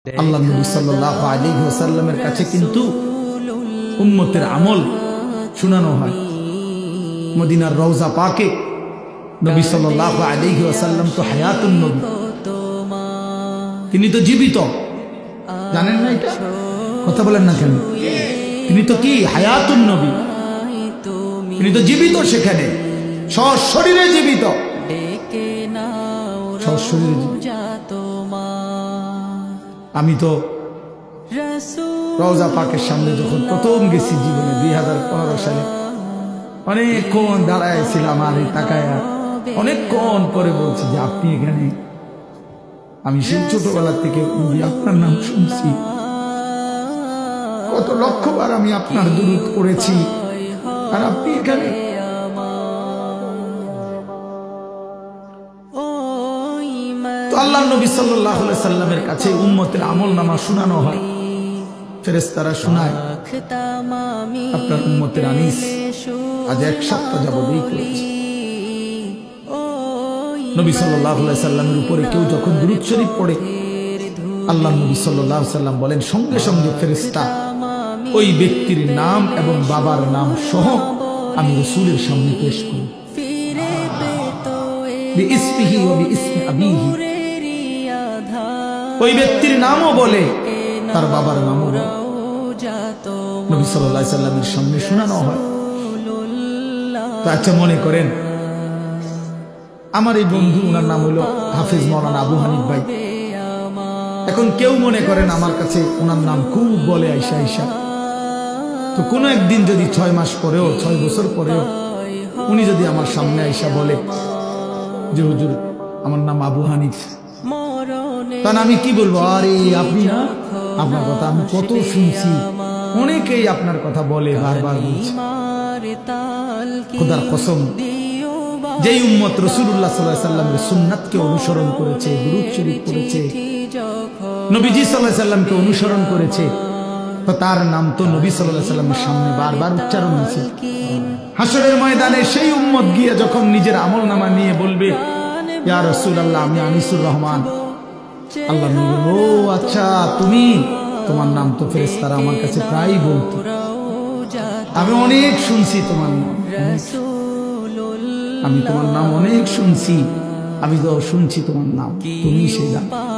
আল্লাহ নবী সাল্লাল্লাহু আলাইহি ওয়াসাল্লামের কাছে কিন্তু উম্মতের আমল শোনানো হয়। মদিনার রওজা পাকে নবী সাল্লাল্লাহু আলাইহি ওয়াসাল্লাম তো হায়াতুন নবী। তিনি তো জীবিত। জানেন না এটা? কথা বলেন না কেন? তিনি তো কি? হায়াতুন নবী। তিনি তো জীবিত সেখানে। সশরীরে জীবিত। সশরীরে জীবিত। আমি তো রওজা পাকের সামনে যখন প্রথম গেছি জীবনে দুই হাজার পনেরো সালে অনেকক্ষণ দাঁড়াইছিলাম আর এই তাকায়া অনেকক্ষণ পরে বলছি যে আপনি এখানে? আমি সেই ছোটবেলা থেকে আপনার নাম শুনছি। কত লক্ষবার আমি আপনার দূরত করেছি আর আপনি এখানে তো আল্লাহ নবী সাল্লাহ সাল্লামের কাছে উম্মতের আমল নামা শোনানো হয়। ফেরেস্তারা শোনায় আপনার উম্মতের আনিস আজ এক সপ্তাহ যাবৎ এই করেছে। নবী সাল্লাহ সাল্লামের উপরে কেউ যখন দুরুদ শরীফ পড়ে আল্লাহ নবী সাল্লাহ সাল্লাম বলেন সঙ্গে সঙ্গে ফেরেস্তা ওই ব্যক্তির নাম এবং বাবার নাম সহ আমি রসুলের সামনে পেশ করি। ওয়া বিইসমি আবিহি। ওই ব্যক্তির নামও বলে, তার বাবার নামও নবী সাল্লাহ সামনে শোনানো হয়। আচ্ছা মনে করেন, আমার এই বন্ধু, ওনার নাম হলো হাফিজ মৌলানা আবু হানিফ ভাই। এখন কেউ মনে করেন আমার কাছে ওনার নাম খুব বলে আইসা আইসা। তো কোনো একদিন যদি ছয় মাস পরেও, ছয় বছর পরেও উনি যদি আমার সামনে আইসা বলে যে, হুজুর, আমার নাম আবু হানিফ। তখন আমি কি বলব? আরে, আপনি না? আপনার কথা আমি কত শুনছি। অনেকেই আপনার কথা বলে, বারবার বলছে। খোদার কসম। যেই উম্মত রসুল্লাহ সাল্লাহ সাল্লামের সুন্নাতকে অনুসরণ করেছে, দুরুদ শরীফ করেছে নবীজি সাল্লাহ সাল্লামকে অনুসরণ করেছে, তো তার নাম তো নবী সাল্লাহ সাল্লামের সামনে বারবার উচ্চারণ হয়েছে। হাসরের ময়দানে সেই উম্মত গিয়ে যখন নিজের আমল নামা নিয়ে বলবে, ইয়া রসুল আল্লাহ আমি আনিসুর রহমান। আল্লাহ ও আচ্ছা তুমি? তোমার নাম তো ফেরেস্তারা আমার কাছে প্রায় বলতো। আমি অনেক শুনছি তোমার নাম আমি তোমার নাম অনেক শুনছি। আমি তো শুনছি তোমার নাম। তুমি সেই নাম।